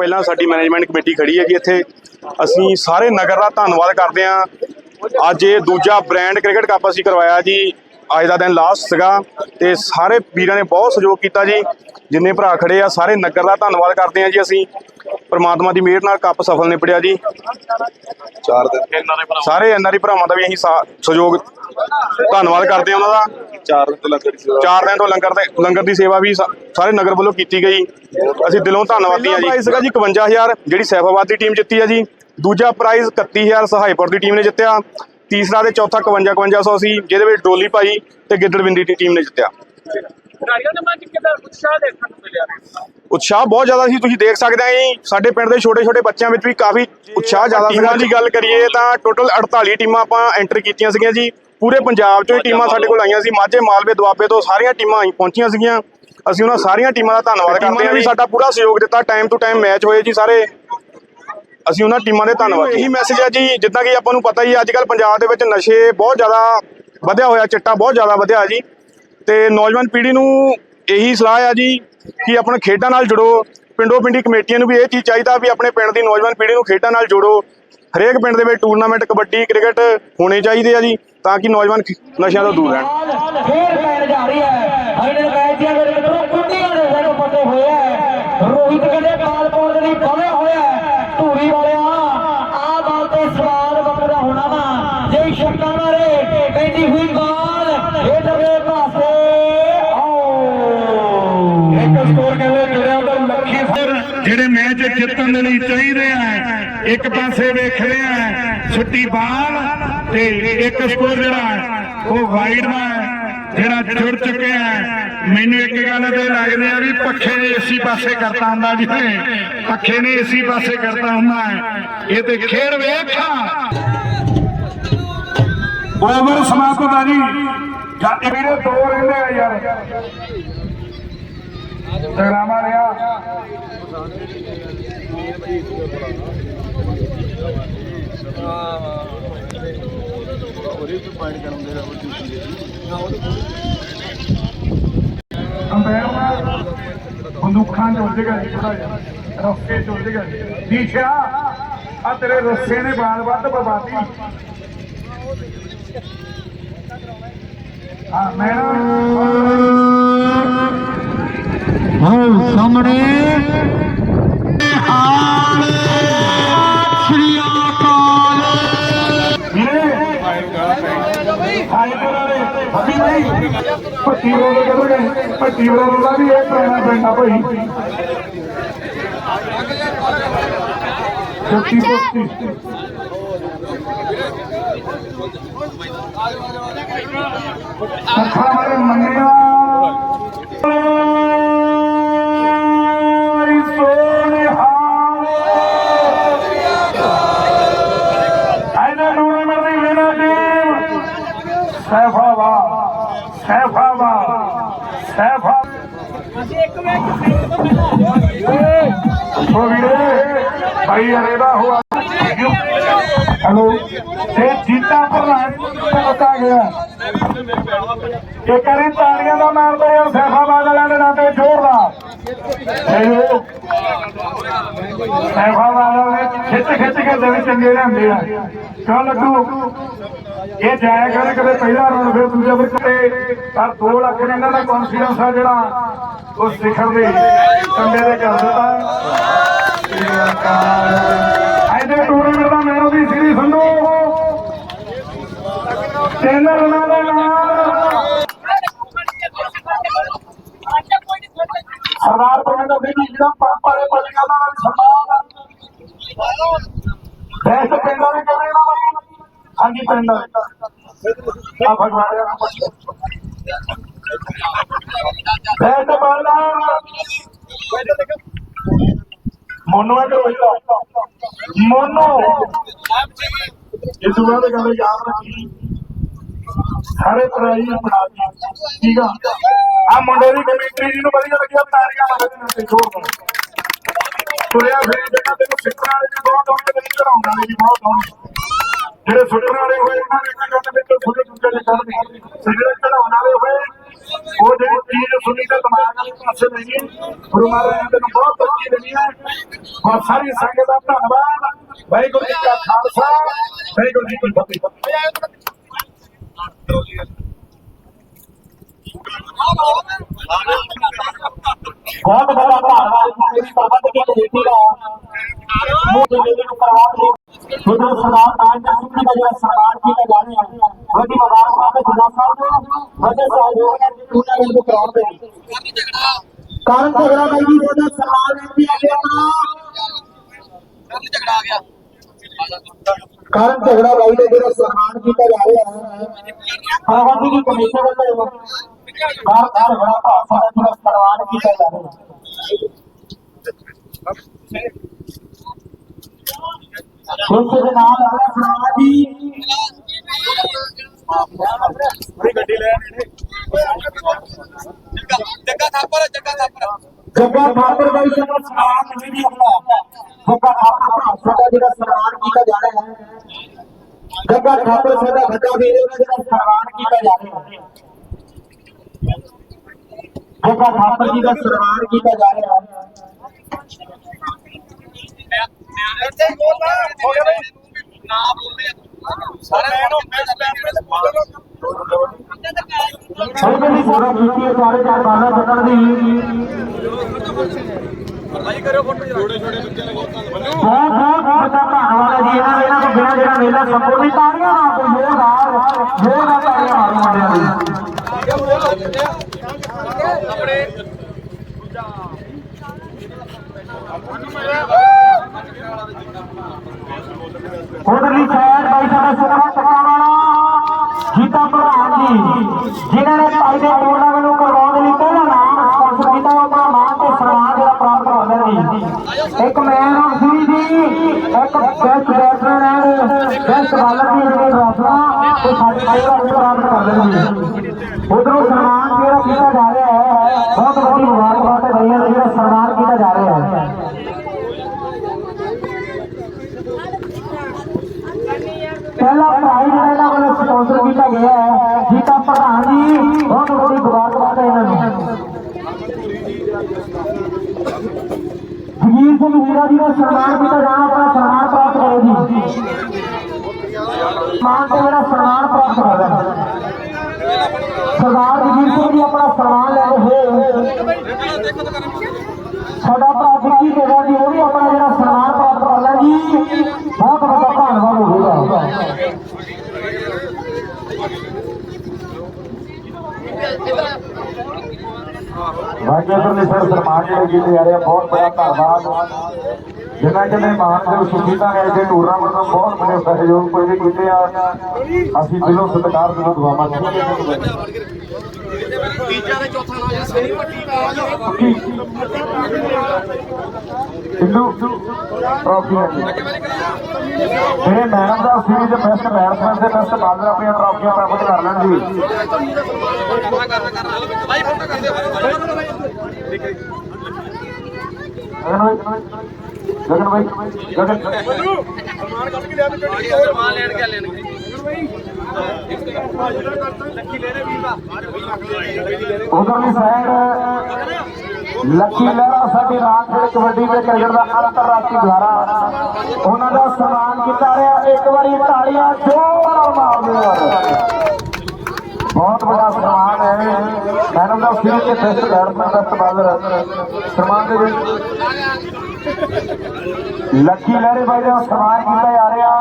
ਪਹਿਲਾਂ ਸਾਡੀ management committee ਖੜੀ ਹੈ ਜੀ ਇੱਥੇ। ਅਸੀਂ ਸਾਰੇ ਨਗਰ ਦਾ ਧੰਨਵਾਦ ਕਰਦੇ ਹਾਂ। ਅੱਜ ਇਹ ਦੂਜਾ ਬ੍ਰਾਂਡ ਕ੍ਰਿਕਟ ਕੱਪ ਅਸੀਂ ਕਰਵਾਇਆ ਜੀ। ਅੱਜ ਦਾ ਦਿਨ ਲਾਸਟ ਸੀਗਾ ਤੇ ਸਾਰੇ ਵੀਰਾਂ ਨੇ ਬਹੁਤ ਸਹਿਯੋਗ ਕੀਤਾ ਜੀ। ਜਿੰਨੇ ਭਰਾ ਖੜੇ ਆ, ਸਾਰੇ ਨਗਰ ਦਾ ਧੰਨਵਾਦ ਕਰਦੇ ਹਾਂ ਜੀ ਅਸੀਂ। ਪ੍ਰਮਾਤਮਾ ਦੀ ਮਿਹਰ ਨਾਲ ਕੱਪ ਸਫਲ ਨਿਪੜਿਆ ਜੀ। ਚਾਰ ਦਿਨ। ਸਾਰੇ ਐਨਆਰਈ ਭਰਾਵਾਂ ਦਾ ਵੀ ਅਸੀਂ ਸਾ- ਸਹਿਯੋਗ ਧੰਨਵਾਦ ਕਰਦੇ ਹਾਂ ਉਹਨਾਂ ਦਾ। ਚਾਰ ਦਿਨ ਤੋਂ ਲੰਗਰ ਦੀ ਸੇਵਾ। ਚਾਰ ਦਿਨ ਤੋਂ ਲੰਗਰ ਦੇ ਲੰਗਰ ਦੀ ਸੇਵਾ ਵੀ ਸਾ- ਸਾਰੇ ਨਗਰ ਵੱਲੋਂ ਕੀਤੀ ਗਈ। ਅਸੀਂ ਦਿਲੋਂ ਧੰਨਵਾਦੀ ਹਾਂ ਜੀ। ਪ੍ਰਾਈਜ਼ ਸੀਗਾ ਜੀ 51000 ਜਿਹੜੀ ਸੈਫਾਬਾਦ ਦੀ ਟੀਮ ਜਿੱਤੀ ਹੈ ਜੀ। ਦੂਜਾ ਪ੍ਰਾਈਜ਼ 31000 ਸਹਾਇਪੁਰ ਦੀ ਟੀਮ ਨੇ ਜਿੱਤਿਆ। ਤੀਸਰਾ ਤੇ ਚੌਥਾ 51 5100 ਸੀ ਜਿਹਦੇ ਵਿੱਚ ਡੋਲੀ ਭਾਈ ਤੇ ਗਿੱਦੜਵਿੰਦੀ ਦੀ ਟੀਮ ਨੇ ਜਿੱਤਿਆ। ਖਿਡਾਰੀਆਂ ਦੇ ਮਨ ਚ ਕਿੰਨਾ ਉਤਸ਼ਾਹ ਦੇਖਣ ਨੂੰ ਮਿਲਿਆ? ਉਤਸ਼ਾਹ ਬਹੁਤ ਜ਼ਿਆਦਾ ਸੀ ਤੁਸੀਂ ਦੇਖ ਸਕਦੇ ਆ ਜੀ। ਸਾਡੇ ਪਿੰਡ ਦੇ ਛੋਟੇ ਛੋਟੇ ਬੱਚਿਆਂ ਵਿੱਚ ਵੀ ਕਾਫੀ ਉਤਸ਼ਾਹ ਜ਼ਿਆਦਾ ਸੀ। ਟੀਮਾਂ ਦੀ ਗੱਲ ਕਰੀਏ ਤਾਂ ਟੋਟਲ 48 ਟੀਮਾਂ ਆਪਾਂ ਐਂਟਰ ਕੀਤੀਆਂ ਸੀਗੀਆਂ ਜੀ। ਪੂਰੇ ਪੰਜਾਬ ਚੋਂ ਹੀ ਟੀਮਾਂ ਸਾਡੇ ਕੋਲ ਆਈਆਂ ਸੀ। ਮਾਝੇ ਮਾਲਵੇ ਦੁਆਬੇ ਤੋਂ ਸਾਰੀਆਂ ਟੀਮਾਂ ਆਈ ਪਹੁੰਚੀਆਂ ਸੀਗੀਆਂ। ਅਸੀਂ ਉਹਨਾਂ ਸਾਰੀਆਂ ਟੀਮਾਂ ਦਾ ਧੰਨਵਾਦ ਕਰਦੇ ਹਾਂ ਵੀ ਸਾਡਾ ਪੂਰਾ ਸਹਿਯੋਗ ਦਿੱਤਾ। ਟਾਈਮ ਟੂ ਟਾਈਮ ਮੈਚ ਹੋਏ ਜੀ ਸਾਰੇ। ਅਸੀਂ ਉਹਨਾਂ ਟੀਮਾਂ ਦੇ ਧੰਨਵਾਦ ਇਹੀ ਮੈਸੇਜ ਹੈ ਜੀ ਜਿੱਦਾਂ ਕਿ ਆਪਾਂ ਨੂੰ ਪਤਾ ਹੀ ਅੱਜ ਕੱਲ ਪੰਜਾਬ ਦੇ ਵਿੱਚ ਨਸ਼ੇ ਬਹੁਤ ਜ਼ਿਆਦਾ ਵਧਿਆ ਹੋਇਆ ਚਿੱਟਾ ਬਹੁਤ ਜ਼ਿਆਦਾ ਵਧਿਆ ਜੀ। ਤੇ ਨੌਜਵਾਨ ਪੀੜ੍ਹੀ ਨੂੰ ਇਹੀ ਸਲਾਹ ਆ ਜੀ ਕਿ ਆਪਣਾ ਖੇਡਾਂ ਨਾਲ ਜੁੜੋ। ਪਿੰਡੋ ਪਿੰਡੀ ਕਮੇਟੀਆਂ ਨੂੰ ਵੀ ਇਹ ਚੀਜ਼ ਚਾਹੀਦਾ ਵੀ ਆਪਣੇ ਪਿੰਡ ਦੀ ਨੌਜਵਾਨ ਪੀੜ੍ਹੀ ਨੂੰ ਖੇਡਾਂ ਨਾਲ ਜੋੜੋ। ਹਰੇਕ ਪਿੰਡ ਦੇ ਵਿੱਚ ਟੂਰਨਾਮੈਂਟ, ਕਬੱਡੀ, ਕ੍ਰਿਕਟ ਹੋਣੇ ਚਾਹੀਦੇ ਆ ਜੀ ਤਾਂ ਕਿ ਨੌਜਵਾਨ ਨਸ਼ਿਆਂ ਤੋਂ ਦੂਰ ਰਹਿਣ। ਫੇਰ ਪੈਣ ਜਾ ਰਹੀ ਹੈ। ਹਰਨੇ ਮੈਚ ਦੀਆਂ ਮੇਰੇ ਕੁੰਡੀਆਂ ਦੇ ਸਾਨੂੰ ਪੱਟੇ ਹੋਏ ਹੈ ਰੋਹਿਤ ਕਹਿੰਦੇ ਬਾਲ ਪਾਉਣ ਦੇ ਲਈ ਬਣੇ ਹੋਇਆ ਧੂਰੀ ਵਾਲਿਆ ਆ ਬਾਲ ਤੇ ਸਵਾਲ ਬੱਕਰਾ ਹੋਣਾ ਵਾ। ਜੇ ਸ਼ਕਤਾਂ ਮਾਰੇ ਪੈਂਦੀ ਹੋਈ ਬਾਲ ਇਧਰਲੇ ਪਾਸੇ ਆਓ ਇੱਕ ਸਕੋਰ ਕਹਿੰਦੇ ਜੁੜਿਆ ਉਹਦਾ ਲੱਖੀ ਫਿਰ ਜਿਹੜੇ ਮੈਚ ਜਿੱਤਣ ਲਈ ਚਾਹੀਦੇ ਆ। ਇੱਕ ਪਾਸੇ ਵੇਖ ਰਿਹਾ ਛੁੱਟੀ ਬਾਲ ਤੇ ਇੱਕ ਸਕੋਰ ਜਿਹੜਾ ਉਹ ਵਾਈਡ ਦਾ ਜਿਹੜਾ ਜੁੜ ਚੁੱਕਿਆ ਮੈਨੂੰ ਇੱਕ ਗੱਲ ਤੇ ਲੱਗਦੀ ਆ ਵੀ ਪੱਖੇ ਨੇ ਇਸੇ ਪਾਸੇ ਕਰਤਾ ਹੁੰਦਾ ਜੀ ਪੱਖੇ ਨੇ ਇਸੇ ਪਾਸੇ ਕਰਤਾ ਹੁੰਦਾ ਹੈ। ਇਹ ਤੇ ਖੇਡ ਵੇਖਾ ਓਵਰ ਸਮਾਪਤ ਆ ਜੀ। ਜਾਂ ਦੋ ਰਹਿੰਦੇ ਆ ਯਾਰ। ਜਗਰਾਮਾ ਰਿਹਾ ਅੰਬੈਰ ਬੰਦੂਕਾਂ ਚ ਉੱਜੇਗਾ ਜੀ ਰਸਤੇ ਚ ਉੱਜੇਗਾ ਜੀ। ਦੀਸ਼ਾ ਆ ਤੇਰੇ ਰਸੇ ਨੇ ਬਾਲ ਵੱਧ ਬਰਬਾਦੀ। ਆ ਮੈਂ ਹੋ ਸਾਹਮਣੇ। ਹਾਲ ਸ੍ਰੀ ਅਕਾਲ। ਵੀਰੇ। ਹਾਈ ਵਾਲੇ ਹੱਬੀ ਭਾਈ ਰੋਡ ਦਾ ਵੀ ਇਹ ਪੁਰਾਣਾ ਪਿੰਡ ਆ ਭਾਈ ਸੱਚੀ ਪੋਸਟੀ ਅੱਖਾਂ ਵਾਲੇ ਮੰਨਿਆ ਸੋਨੇ ਹਾਲ ਐਨਾ ਟੂਰਨਾਮੈਂਟ ਦੀ ਵਿਨਰ ਟੀਮ ਸੈਫਾਬਾਦ ਸੈਫਾਬਾਦ ਸੈਫਾ ਉਹ ਵੀਰੇ, ਭਾਈ ਅਰੇ ਹੋਆ। ਹੈਲੋ, ਤੇ ਜੀਤਾ ਪ੍ਰਧਾਨ ਪਤਾ ਗਿਆ। ਇਹ ਕਰੀ ਤਾੜੀਆਂ ਦਾ ਮਾਰਦੇ ਆ ਸੈਫਾਬਾਦ ਵਾਲਿਆਂ ਦੇ ਨਾਂ ਤੇ ਜ਼ੋਰ ਦਾ। ਸੈਫਾਬਾਦ ਵਾਲੇ ਖਿੱਚ ਖਿੱਚ ਕੇ ਦਿਨ ਚੰਗੇ ਰਹਿੰਦੇ ਆ। ਕਿਉਂ ਲੱਡੂ? ਇਹ ਜਾਇਆ ਕਰ ਕਦੇ ਪਹਿਲਾ ਰਾਉਂਡ ਫਿਰ ਦੂਜਾ ਫਿਰ ਕਦੇ ਪਰ 2 ਲੱਖ ਨੇ ਇਹਨਾਂ ਦਾ ਕੌਨਫੀਡੈਂਸ ਆ ਜਿਹੜਾ ਉਹ ਸਿਖਰ ਦੇ ਕੰਡੇ ਦੇ ਕਰ ਦਿੱਤਾ। ਐਡੇ ਟੂਰਨਾਮੈਂਟ ਦਾ ਮੈਨ ਆਫ ਦੀ ਸੀਰੀਜ਼ ਸੰਧੂ। ਤਿੰਨ ਰਨਾਂ ਦੇ ਨਾਲ। ਸਰਦਾਰ ਪਰਮਿੰਦਰ ਸਿੰਘ ਜੀ ਦਾ ਪਾਪਾ ਦੇ ਸਨਮਾਨ। ਬੈਸਟ ਪਿੰਡਾਂ ਦੇ ਨਾ ਹਾਂਜੀ ਪਿੰਡ ਆ ਬਾਲਾ ਮੋਨੋ ਹੈ ਕਰੋ ਮੋਨੋ ਇਹ ਦੁਆ ਦੇ ਗੱਲ ਯਾਦ ਰੱਖੀ ਸਾਰੇ ਪ੍ਰਾਈ ਬਣਾ ਦੀ ਠੀਕ ਆ ਆ ਮੁੰਡੇ ਦੀ ਕਮਿਟਰੀ ਜੀ ਨੂੰ ਵਧੀਆ ਲੱਗਿਆ ਤਾਰੀਆਂ ਮਾਰੇ ਤੇ ਛੋੜ ਦੋ ਤੁਰਿਆ ਫਿਰ ਜਿਹੜਾ ਤੈਨੂੰ ਸਿੱਖਣ ਵਾਲੇ ਵੀ ਬਹੁਤ ਆਉਣਗੇ ਤੇ ਚੜਾਉਣ ਵਾਲੇ ਬਹੁਤ ਆਉਣਗੇ ਜਿਹੜੇ ਸੁੱਟਣ ਵਾਲੇ ਹੋਏ, ਉਹਨਾਂ ਨੇ ਕਹਿੰਦੇ ਵਿੱਚ ਥੋੜੇ ਦੂਜੇ ਦੇ ਕਰਦੇ ਜਿਹੜੇ ਚੜਾਉਣ ਵਾਲੇ ਹੋਏ, ਉਹ ਜਿਹੜੀ ਚੀਜ਼ ਸੁਣੀ ਤੇ ਦਿਮਾਗ ਵਾਲੇ ਪਾਸੇ ਨਹੀਂ ਗੁਰੂ ਮਹਾਰਾਜ ਨੇ ਬਹੁਤ ਤਰੱਕੀ ਦੇਣੀ ਹੈ। ਬਹੁਤ ਸਾਰੀ ਸੰਗਤ ਦਾ ਧੰਨਵਾਦ। ਵਾਹਿਗੁਰੂ ਜੀ ਕਾ ਖਾਲਸਾ। ਵਾਹਿਗੁਰੂ ਜੀ ਕੀ ਫਤਿਹ। ਬਹੁਤ ਬੜਾ ਧੰਨਵਾਦ ਮੇਰੀ ਪ੍ਰਬੰਧ ਕੀ ਕਮੇਟੀ ਦਾ ਮੂੰਹ ਦੇ ਮੇਲੇ ਨੂੰ ਕਰਵਾ ਕੇ ਤੁਹਾਡਾ ਸਰਦਾਰ ਕਾਂਡਾ ਸਿੰਘ ਦਾ ਜਿਹੜਾ ਸਨਮਾਨ ਕੀਤਾ ਜਾ ਰਿਹਾ ਹੈ ਵੱਡੀ ਮੁਬਾਰਕ ਹੈ ਜੁਦਾ ਸਾਹਿਬ ਨੂੰ ਵੱਡੇ ਸਹਿਯੋਗ ਹੈ ਟੂਰਨਾਮੈਂਟ ਨੂੰ ਕਰਾਉਣ ਦੇ ਲਈ ਕਾਰਨ ਝਗੜਾ ਬਾਈ ਜੀ ਤੁਹਾਡਾ ਸਨਮਾਨ ਵੀ ਆ ਗਿਆ ਕਾਰਨ ਝਗੜਾ ਬਾਈ ਦਾ ਜਿਹੜਾ ਸਨਮਾਨ ਕੀਤਾ ਜਾ ਰਿਹਾ ਹੈ ਪ੍ਰਬੰਧ ਦੀ ਕਮੇਟੀ ਵੱਲੋਂ ਕਾਰ ਕਾਰ ਬੜਾ ਭਾਸ਼ਾ ਦਾ ਜਿਹੜਾ ਸਨਮਾਨ ਕੀਤਾ ਜਾ ਰਿਹਾ ਹੈ ਉਸ ਦੇ ਨਾਲ ਆਪਣਾ ਸਨਮਾਨ ਜੀ ਜੱਗਾ ਠਾਕੁਰ ਬਾਈ ਜੀ ਦਾ ਸਨਮਾਨ ਨਹੀਂ ਜੀ ਆਪਣਾ ਜੱਗਾ ਠਾਕੁਰ ਭਾਸ਼ਾ ਦਾ ਜਿਹੜਾ ਸਨਮਾਨ ਕੀਤਾ ਜਾ ਰਿਹਾ ਹੈ ਜੱਗਾ ਠਾਕੁਰ ਸਾਡਾ ਵੱਡਾ ਵੀਰ ਹੈ, ਉਹਦਾ ਜਿਹੜਾ ਸਨਮਾਨ ਕੀਤਾ ਜਾ ਰਿਹਾ ਹੈ ਜੱਗਾ ਠਾਕੁਰ ਜੀ ਦਾ ਸਨਮਾਨ ਕੀਤਾ ਜਾ ਰਿਹਾ। ਹੈ ਦੀ ਸੇਵਾ ਕੀਤੀ ਹੈ, ਸਾਰੇ ਚਾਰ ਬਾਲਾ ਚੱਕਣ ਦੀ। ਬਹੁਤ ਬਹੁਤ ਵੱਡਾ ਧੰਨਵਾਦ ਜੀ। ਇਹਨਾਂ ਦੇ ਇਹਨਾਂ ਤੋਂ ਬਿਨਾਂ ਜਿਹੜਾ ਮੇਲਾ ਸੰਪੂਰਨ ਨਹੀਂ ਨਾਲ ਜ਼ੋਰਦਾਰ ਜ਼ੋਰਦਾਰ ਲਈ ਉਧਰਲੀ ਸਾਈਡ ਬਾਈ ਸਾਡਾ ਸੁਖਾ ਟਿਕਾਣ ਜੀਤਾ ਪ੍ਰਧਾਨ ਜੀ, ਜਿਨ੍ਹਾਂ ਨੇ ਭਾਈ ਦੇ ਟੂਰਨਾਮੈਂਟ ਨੂੰ ਕਰਵਾਉਣ ਦੇ ਲਈ ਪਹਿਲਾ ਨਾਮ ਸਪਾਂਸਰ ਕੀਤਾ ਉਹ ਆਪਣਾ ਤੇ ਸਨਮਾਨ ਜਿਹੜਾ ਪ੍ਰਾਪਤ ਕਰਵਾਉਂਦੇ ਜੀ। ਇੱਕ ਮੈਨ ਆਫ ਸੀਰੀਜ਼ ਦੀ ਇੱਕ ਬੈਸਟ ਬੈਟਸਮੈਨ ਹੈ ਬੈਸਟ ਬਾਲਰ ਦੀ ਜਿਹੜੀ ਟਰਾਫੀਆਂ ਤੇ ਸਾਡੇ ਪਹਿਲਾ ਪ੍ਰਾਪਤ ਕਰਦੇ ਨੇ ਜੀ ਉਧਰੋਂ ਸਨਮਾਨ ਜਿਹੜਾ ਕੀਤਾ ਜਾ ਰਿਹਾ ਹੈ ਬਹੁਤ ਵੱਡੀ ਮੁਬਾਰਕਬਾਦ ਹੈ ਭਈਆ ਦਾ ਜਿਹੜਾ ਸਨਮਾਨ ਕੀਤਾ ਜਾ ਰਿਹਾ ਹੈ ਪਹਿਲਾ ਪ੍ਰਾਈਜ਼ ਜਿਹੜਾ ਇਹਨਾਂ ਵੱਲੋਂ ਸਪਾਂਸਰ ਕੀਤਾ ਗਿਆ ਹੈ ਜੀਤਾ ਪ੍ਰਧਾਨ ਜੀ ਬਹੁਤ ਵੱਡੀ ਮੁਬਾਰਕਬਾਦ ਹੈ ਇਹਨਾਂ ਨੂੰ ਜਗੀਰ ਸਿੰਘ ਵੀਰਾ ਜੀ ਦਾ ਸਨਮਾਨ ਕੀਤਾ ਜਾਣਾ ਆਪਣਾ ਸਨਮਾਨ ਪ੍ਰਾਪਤ ਕਰੋ ਜੀ ਮਾਨ ਤੇ ਜਿਹੜਾ ਸਨਮਾਨ ਪ੍ਰਾਪਤ ਕਰਦਾ ਹੈ ਸਰਦਾਰ ਜਗੀਰ ਸਿੰਘ ਜੀ ਆਪਣਾ ਸਨਮਾਨ ਲੈ ਰਹੇ ਹੋਏ ਸਾਡਾ ਭਰਾ ਵਿੱਕੀ ਦੇਵਾ ਜੀ ਉਹ ਵੀ ਆਪਣਾ ਜਿਹੜਾ ਸਨਮਾਨ ਪ੍ਰਾਪਤ ਕਰ ਲਿਆ ਜੀ ਬਹੁਤ ਵੱਡਾ ਧੰਨਵਾਦ ਹੋਵੇਗਾ ਵਾਹਿਗੁਰੂ ਦੇ ਸਿਰ ਸਨਮਾਨ ਜਿਹੜੇ ਕੀਤੇ ਜਾ। ਰਹੇ ਬਹੁਤ ਬੜਾ ਧੰਨਵਾਦ। ਜਿਨ੍ਹਾਂ ਜਿਹਨੇ ਮਾਨ ਸੁਖੀਤਾ ਨੇ ਇਸੇ ਟੂਰਨਾਮੈਂਟ ਨੂੰ ਬਹੁਤ ਬੜੇ ਸਹਿਯੋਗ ਕੋਈ ਵੀ ਕੀਤੇ ਆ। ਅਸੀਂ ਦਿਲੋਂ ਸਤਿਕਾਰ ਦਿਲੋਂ ਦੁਆਵਾਂ ਤੀਜਾ ਤੇ ਚੌਥਾ ਨਾਮ ਹੈ। ਸੇਰੀ ਪੱਟੀ ਸਿੰਧੂ ਟਰਾਫੀ ਜਿਹੜੇ ਮੈਡਮ ਦਾ ਸੀਰੀਜ਼ ਦੇ ਬੈਸਟ ਬੈਟਸਮੈਨ ਤੇ ਬੈਸਟ ਬਾਲਰ ਆਪਣੀਆਂ ਟਰਾਫੀਆਂ ਪ੍ਰਾਪਤ ਕਰ ਲੈਣ ਜੀ। ਗਗਨ ਭਾਈ ਗਗਨ ਸਮਾਨ ਲੈਣ ਕੇ ਲੈਣ ਉਧਰਲੀ ਸਾਈਡ ਲੱਕੀ ਲਹਿਰਾ ਸਾਡੀ ਰਾਜਪੁਰ ਕਬੱਡੀ ਦੇ ਕ੍ਰਿਕਟ ਦਾ ਅੰਤਰਰਾਸ਼ਟਰੀ ਬੁਲਾਰਾ ਉਹਨਾਂ ਦਾ ਸਨਮਾਨ ਕੀਤਾ ਰਿਹਾ। ਇੱਕ ਵਾਰੀ ਤਾੜੀਆਂ ਜ਼ੋਰ ਨਾਲ ਮਾਰਦੇ ਹੋ ਬਹੁਤ ਵੱਡਾ ਸਨਮਾਨ ਹੈ ਮੈਡਮ ਦਾ ਸੀਰੀਜ਼ ਦੇ ਬੈਸਟ ਬੈਟਸਮੈਨ ਬੈਸਟ ਬਾਲਰ ਸਨਮਾਨ ਦੇ ਵਿੱਚ ਲੱਕੀ ਲਹਿਰੇ ਬਾਈ ਦਾ ਸਨਮਾਨ ਕੀਤਾ ਜਾ ਰਿਹਾ।